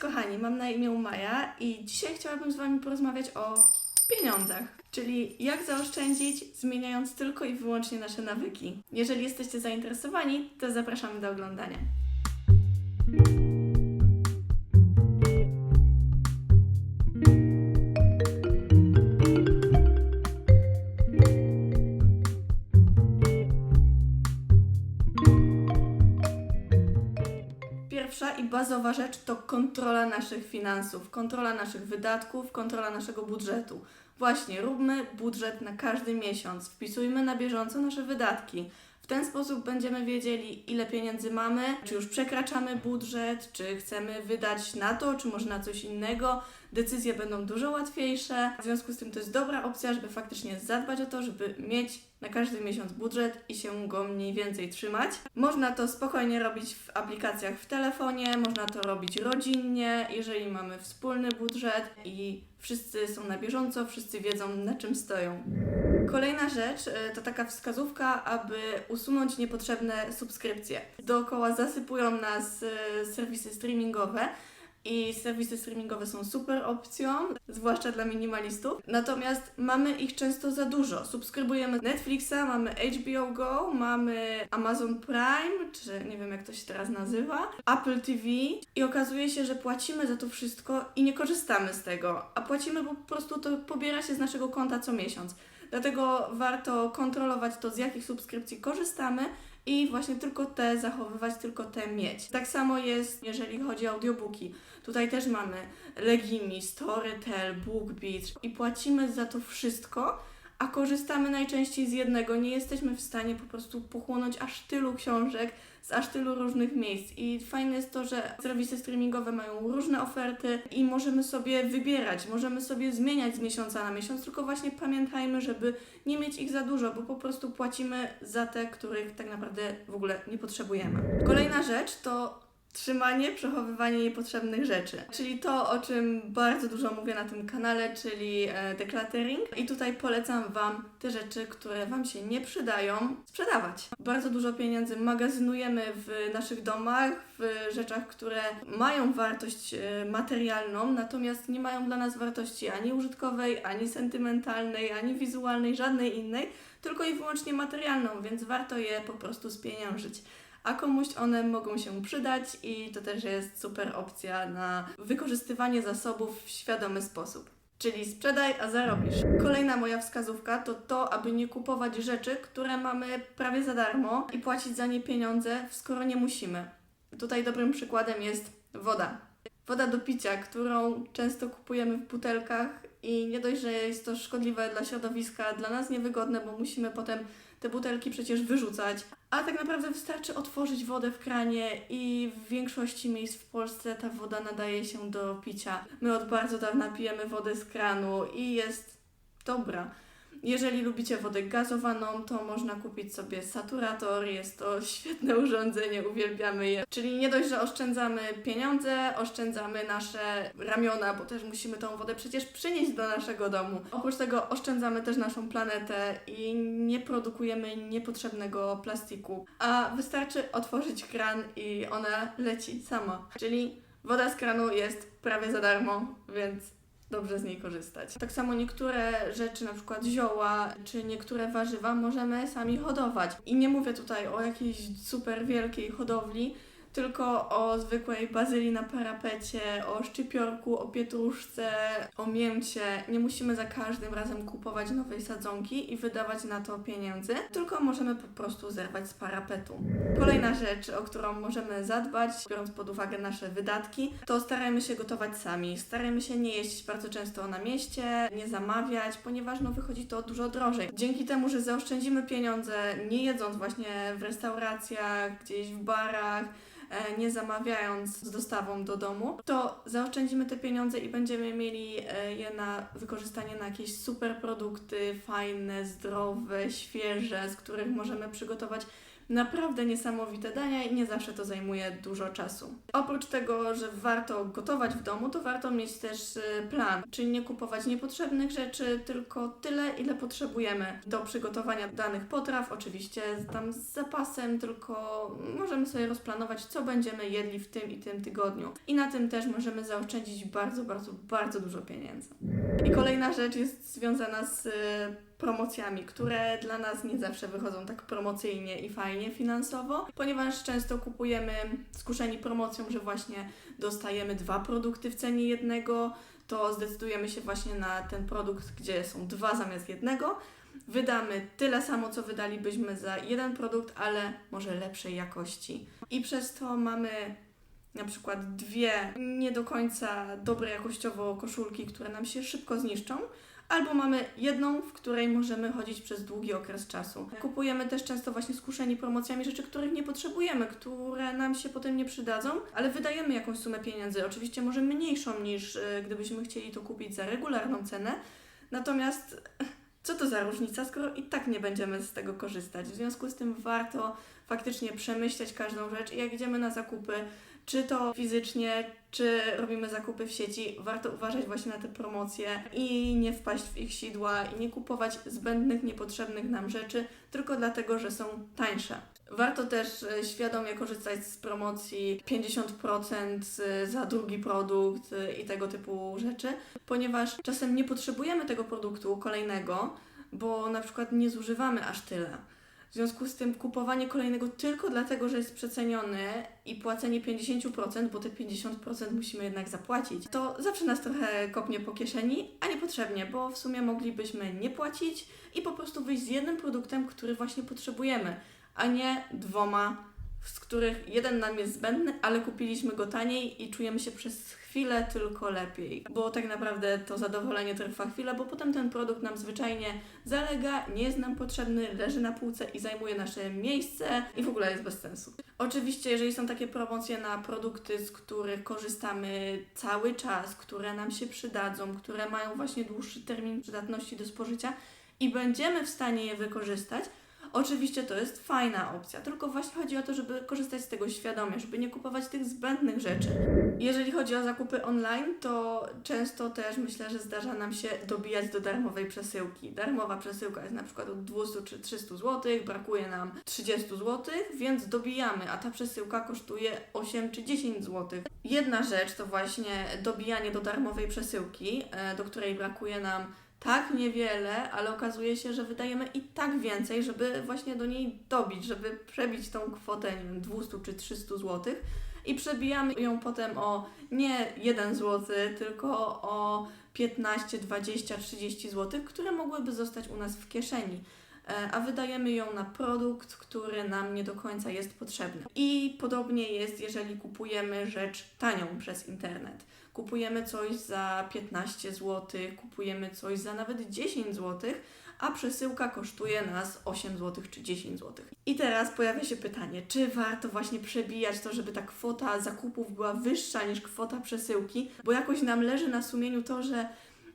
kochani, mam na imię Maja i dzisiaj chciałabym z Wami porozmawiać o pieniądzach, czyli jak zaoszczędzić, zmieniając tylko i wyłącznie nasze nawyki. Jeżeli jesteście zainteresowani, to zapraszamy do oglądania. Pierwsza i bazowa rzecz to kontrola naszych finansów, kontrola naszych wydatków, kontrola naszego budżetu. Właśnie, róbmy budżet na każdy miesiąc, wpisujmy na bieżąco nasze wydatki. Ten sposób będziemy wiedzieli, ile pieniędzy mamy, czy już przekraczamy budżet, czy chcemy wydać na to, czy może na coś innego. Decyzje będą dużo łatwiejsze. W związku z tym to jest dobra opcja, żeby faktycznie zadbać o to, żeby mieć na każdy miesiąc budżet i się go mniej więcej trzymać. Można to spokojnie robić w aplikacjach w telefonie, można to robić rodzinnie, jeżeli mamy wspólny budżet i wszyscy są na bieżąco, wszyscy wiedzą na czym stoją. Kolejna rzecz y, to taka wskazówka, aby usunąć niepotrzebne subskrypcje. Dookoła zasypują nas y, serwisy streamingowe. I serwisy streamingowe są super opcją, zwłaszcza dla minimalistów. Natomiast mamy ich często za dużo. Subskrybujemy Netflixa, mamy HBO Go, mamy Amazon Prime, czy nie wiem jak to się teraz nazywa, Apple TV i okazuje się, że płacimy za to wszystko i nie korzystamy z tego, a płacimy, bo po prostu to pobiera się z naszego konta co miesiąc. Dlatego warto kontrolować to, z jakich subskrypcji korzystamy i właśnie tylko te zachowywać, tylko te mieć. Tak samo jest, jeżeli chodzi o audiobooki. Tutaj też mamy Legimi, Storytel, BookBeat i płacimy za to wszystko, a korzystamy najczęściej z jednego. Nie jesteśmy w stanie po prostu pochłonąć aż tylu książek z aż tylu różnych miejsc. I fajne jest to, że serwisy streamingowe mają różne oferty i możemy sobie wybierać, możemy sobie zmieniać z miesiąca na miesiąc, tylko właśnie pamiętajmy, żeby nie mieć ich za dużo, bo po prostu płacimy za te, których tak naprawdę w ogóle nie potrzebujemy. Kolejna rzecz to trzymanie, przechowywanie niepotrzebnych rzeczy. Czyli to, o czym bardzo dużo mówię na tym kanale, czyli e, decluttering. I tutaj polecam Wam te rzeczy, które Wam się nie przydają, sprzedawać. Bardzo dużo pieniędzy magazynujemy w naszych domach, w rzeczach, które mają wartość e, materialną, natomiast nie mają dla nas wartości ani użytkowej, ani sentymentalnej, ani wizualnej, żadnej innej, tylko i wyłącznie materialną, więc warto je po prostu spieniężyć a komuś one mogą się przydać i to też jest super opcja na wykorzystywanie zasobów w świadomy sposób. Czyli sprzedaj, a zarobisz. Kolejna moja wskazówka to to, aby nie kupować rzeczy, które mamy prawie za darmo i płacić za nie pieniądze, skoro nie musimy. Tutaj dobrym przykładem jest woda. Woda do picia, którą często kupujemy w butelkach i nie dość, że jest to szkodliwe dla środowiska, dla nas niewygodne, bo musimy potem te butelki przecież wyrzucać. A tak naprawdę wystarczy otworzyć wodę w kranie i w większości miejsc w Polsce ta woda nadaje się do picia. My od bardzo dawna pijemy wodę z kranu i jest dobra. Jeżeli lubicie wodę gazowaną, to można kupić sobie saturator. Jest to świetne urządzenie, uwielbiamy je. Czyli nie dość, że oszczędzamy pieniądze, oszczędzamy nasze ramiona, bo też musimy tą wodę przecież przynieść do naszego domu. Oprócz tego oszczędzamy też naszą planetę i nie produkujemy niepotrzebnego plastiku. A wystarczy otworzyć kran i ona leci sama. Czyli woda z kranu jest prawie za darmo, więc dobrze z niej korzystać. Tak samo niektóre rzeczy, na przykład zioła, czy niektóre warzywa możemy sami hodować. I nie mówię tutaj o jakiejś super wielkiej hodowli, tylko o zwykłej bazylii na parapecie, o szczypiorku, o pietruszce, o mięcie. Nie musimy za każdym razem kupować nowej sadzonki i wydawać na to pieniędzy, tylko możemy po prostu zerwać z parapetu. Kolejna rzecz, o którą możemy zadbać, biorąc pod uwagę nasze wydatki, to starajmy się gotować sami. Starajmy się nie jeść bardzo często na mieście, nie zamawiać, ponieważ no, wychodzi to dużo drożej. Dzięki temu, że zaoszczędzimy pieniądze, nie jedząc właśnie w restauracjach, gdzieś w barach, nie zamawiając z dostawą do domu, to zaoszczędzimy te pieniądze i będziemy mieli e, je na wykorzystanie na jakieś super produkty, fajne, zdrowe, świeże, z których możemy przygotować naprawdę niesamowite dania i nie zawsze to zajmuje dużo czasu. Oprócz tego, że warto gotować w domu, to warto mieć też y, plan, czyli nie kupować niepotrzebnych rzeczy, tylko tyle, ile potrzebujemy do przygotowania danych potraw, oczywiście tam z zapasem, tylko możemy sobie rozplanować, co będziemy jedli w tym i tym tygodniu. I na tym też możemy zaoszczędzić bardzo, bardzo, bardzo dużo pieniędzy. I kolejna rzecz jest związana z y, promocjami, które dla nas nie zawsze wychodzą tak promocyjnie i fajnie finansowo, ponieważ często kupujemy skuszeni promocją, że właśnie dostajemy dwa produkty w cenie jednego, to zdecydujemy się właśnie na ten produkt, gdzie są dwa zamiast jednego. Wydamy tyle samo, co wydalibyśmy za jeden produkt, ale może lepszej jakości. I przez to mamy na przykład dwie nie do końca dobre jakościowo koszulki, które nam się szybko zniszczą, albo mamy jedną, w której możemy chodzić przez długi okres czasu. Kupujemy też często właśnie skuszeni promocjami rzeczy, których nie potrzebujemy, które nam się potem nie przydadzą, ale wydajemy jakąś sumę pieniędzy, oczywiście może mniejszą niż y, gdybyśmy chcieli to kupić za regularną cenę, natomiast co to za różnica, skoro i tak nie będziemy z tego korzystać. W związku z tym warto faktycznie przemyśleć każdą rzecz i jak idziemy na zakupy, czy to fizycznie, czy robimy zakupy w sieci, warto uważać właśnie na te promocje i nie wpaść w ich sidła i nie kupować zbędnych, niepotrzebnych nam rzeczy tylko dlatego, że są tańsze. Warto też e, świadomie korzystać z promocji 50% e, za drugi produkt e, i tego typu rzeczy, ponieważ czasem nie potrzebujemy tego produktu kolejnego, bo na przykład nie zużywamy aż tyle. W związku z tym kupowanie kolejnego tylko dlatego, że jest przeceniony i płacenie 50%, bo te 50% musimy jednak zapłacić, to zawsze nas trochę kopnie po kieszeni, a niepotrzebnie, bo w sumie moglibyśmy nie płacić i po prostu wyjść z jednym produktem, który właśnie potrzebujemy, a nie dwoma, z których jeden nam jest zbędny, ale kupiliśmy go taniej i czujemy się przez chwilę tylko lepiej. Bo tak naprawdę to zadowolenie trwa chwilę, bo potem ten produkt nam zwyczajnie zalega, nie jest nam potrzebny, leży na półce i zajmuje nasze miejsce i w ogóle jest bez sensu. Oczywiście, jeżeli są takie promocje na produkty, z których korzystamy cały czas, które nam się przydadzą, które mają właśnie dłuższy termin przydatności do spożycia i będziemy w stanie je wykorzystać, Oczywiście to jest fajna opcja, tylko właśnie chodzi o to, żeby korzystać z tego świadomie, żeby nie kupować tych zbędnych rzeczy. Jeżeli chodzi o zakupy online, to często też myślę, że zdarza nam się dobijać do darmowej przesyłki. Darmowa przesyłka jest na przykład od 200 czy 300 zł, brakuje nam 30 zł, więc dobijamy, a ta przesyłka kosztuje 8 czy 10 zł. Jedna rzecz to właśnie dobijanie do darmowej przesyłki, e, do której brakuje nam tak niewiele, ale okazuje się, że wydajemy i tak więcej, żeby właśnie do niej dobić, żeby przebić tą kwotę, nie wiem, 200 czy 300 zł i przebijamy ją potem o nie 1 zł, tylko o 15, 20, 30 zł, które mogłyby zostać u nas w kieszeni. E, a wydajemy ją na produkt, który nam nie do końca jest potrzebny. I podobnie jest, jeżeli kupujemy rzecz tanią przez internet. Kupujemy coś za 15 zł, kupujemy coś za nawet 10 zł, a przesyłka kosztuje nas 8 zł czy 10 zł. I teraz pojawia się pytanie, czy warto właśnie przebijać to, żeby ta kwota zakupów była wyższa niż kwota przesyłki, bo jakoś nam leży na sumieniu to, że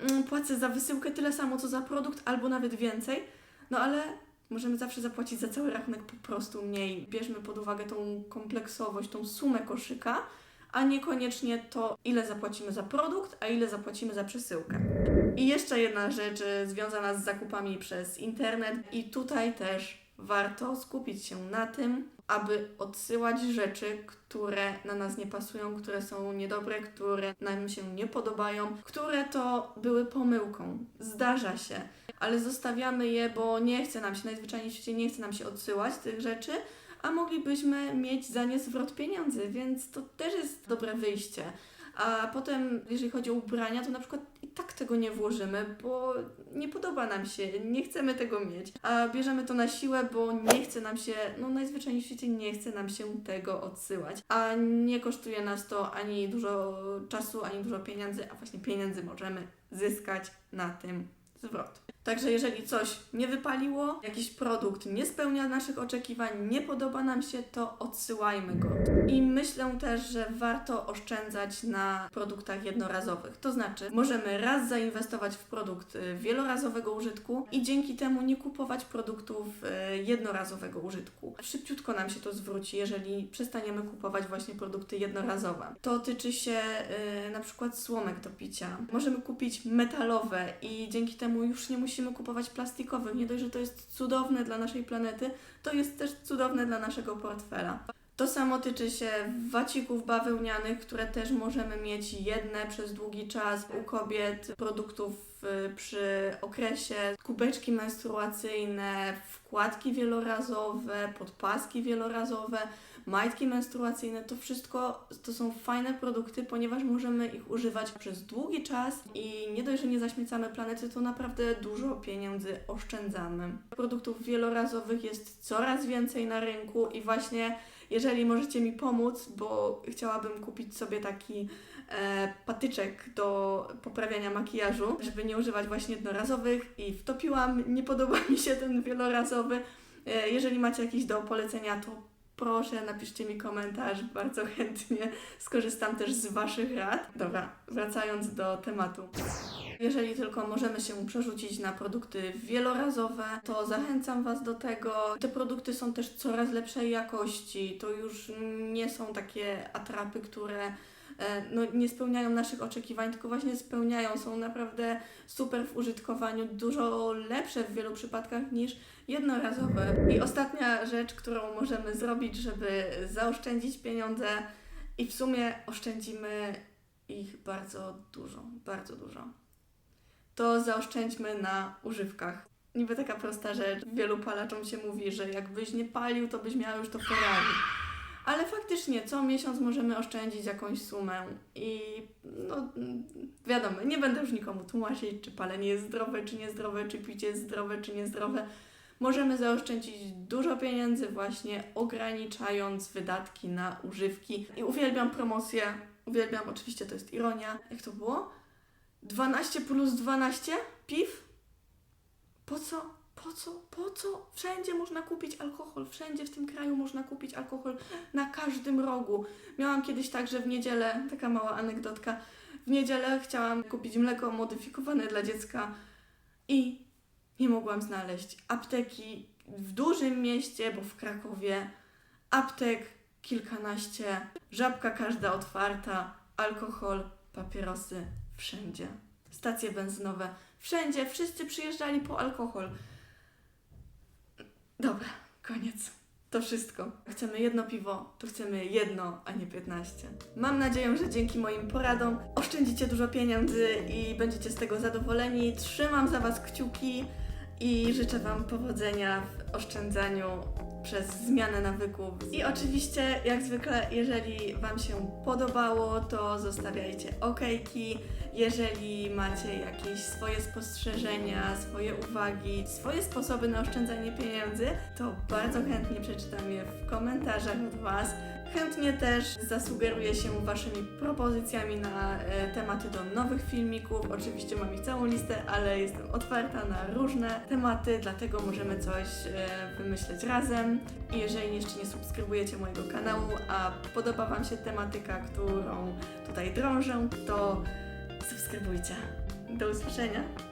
mm, płacę za wysyłkę tyle samo co za produkt, albo nawet więcej no ale możemy zawsze zapłacić za cały rachunek po prostu mniej. Bierzmy pod uwagę tą kompleksowość, tą sumę koszyka, a niekoniecznie to, ile zapłacimy za produkt, a ile zapłacimy za przesyłkę. I jeszcze jedna rzecz y, związana z zakupami przez internet, i tutaj też warto skupić się na tym, aby odsyłać rzeczy, które na nas nie pasują, które są niedobre, które nam się nie podobają, które to były pomyłką. Zdarza się, ale zostawiamy je, bo nie chce nam się, najzwyczajniej w świecie nie chce nam się odsyłać tych rzeczy, a moglibyśmy mieć za nie zwrot pieniędzy, więc to też jest dobre wyjście. A potem, jeżeli chodzi o ubrania, to na przykład i tak tego nie włożymy, bo nie podoba nam się, nie chcemy tego mieć. A bierzemy to na siłę, bo nie chce nam się, no najzwyczajniej w świecie nie chce nam się tego odsyłać. A nie kosztuje nas to ani dużo czasu, ani dużo pieniędzy, a właśnie pieniędzy możemy zyskać na tym zwrot. Także jeżeli coś nie wypaliło, jakiś produkt nie spełnia naszych oczekiwań, nie podoba nam się, to odsyłajmy go. I myślę też, że warto oszczędzać na produktach jednorazowych. To znaczy, możemy raz zainwestować w produkt y, wielorazowego użytku i dzięki temu nie kupować produktów y, jednorazowego użytku. Szybciutko nam się to zwróci, jeżeli przestaniemy kupować właśnie produkty jednorazowe. To tyczy się y, na przykład słomek do picia. Możemy kupić metalowe i dzięki temu już nie musimy kupować plastikowych. Nie dość, że to jest cudowne dla naszej planety, to jest też cudowne dla naszego portfela. To samo tyczy się wacików bawełnianych, które też możemy mieć jedne przez długi czas u kobiet, produktów y, przy okresie, kubeczki menstruacyjne, wkładki wielorazowe, podpaski wielorazowe, majtki menstruacyjne. To wszystko to są fajne produkty, ponieważ możemy ich używać przez długi czas i nie dość, że nie zaśmiecamy planety, to naprawdę dużo pieniędzy oszczędzamy. Produktów wielorazowych jest coraz więcej na rynku i właśnie jeżeli możecie mi pomóc, bo chciałabym kupić sobie taki e, patyczek do poprawiania makijażu, żeby nie używać właśnie jednorazowych i wtopiłam, nie podoba mi się ten wielorazowy. E, jeżeli macie jakiś do polecenia, to proszę napiszcie mi komentarz, bardzo chętnie skorzystam też z Waszych rad. Dobra, wracając do tematu. Jeżeli tylko możemy się przerzucić na produkty wielorazowe, to zachęcam Was do tego. Te produkty są też coraz lepszej jakości. To już nie są takie atrapy, które no, nie spełniają naszych oczekiwań, tylko właśnie spełniają. Są naprawdę super w użytkowaniu, dużo lepsze w wielu przypadkach niż jednorazowe. I ostatnia rzecz, którą możemy zrobić, żeby zaoszczędzić pieniądze i w sumie oszczędzimy ich bardzo dużo, bardzo dużo to zaoszczędźmy na używkach. Niby taka prosta rzecz. Wielu palaczom się mówi, że jakbyś nie palił, to byś miał już to Ferrari. Ale faktycznie co miesiąc możemy oszczędzić jakąś sumę i no wiadomo, nie będę już nikomu tłumaczyć, czy palenie jest zdrowe, czy niezdrowe, czy picie jest zdrowe, czy niezdrowe. Możemy zaoszczędzić dużo pieniędzy właśnie ograniczając wydatki na używki. I uwielbiam promocję, uwielbiam, oczywiście to jest ironia. Jak to było? 12 plus 12 piw? Po co? Po co? Po co? Wszędzie można kupić alkohol, wszędzie w tym kraju można kupić alkohol, na każdym rogu. Miałam kiedyś tak, że w niedzielę, taka mała anegdotka, w niedzielę chciałam kupić mleko modyfikowane dla dziecka i nie mogłam znaleźć apteki w dużym mieście, bo w Krakowie, aptek kilkanaście, żabka każda otwarta, alkohol, papierosy, wszędzie. Stacje benzynowe, wszędzie, wszyscy przyjeżdżali po alkohol. Dobra, koniec. To wszystko. Chcemy jedno piwo, to chcemy jedno, a nie 15. Mam nadzieję, że dzięki moim poradom oszczędzicie dużo pieniędzy i będziecie z tego zadowoleni. Trzymam za Was kciuki i życzę Wam powodzenia w oszczędzaniu przez zmianę nawyków. I oczywiście, jak zwykle, jeżeli Wam się podobało, to zostawiajcie okejki. Jeżeli macie jakieś swoje spostrzeżenia, swoje uwagi, swoje sposoby na oszczędzanie pieniędzy, to bardzo chętnie przeczytam je w komentarzach od Was. Chętnie też zasugeruję się Waszymi propozycjami na e, tematy do nowych filmików. Oczywiście mam ich całą listę, ale jestem otwarta na różne tematy, dlatego możemy coś e, wymyśleć razem. I jeżeli jeszcze nie subskrybujecie mojego kanału, a podoba Wam się tematyka, którą tutaj drążę, to subskrybujcie. Do usłyszenia!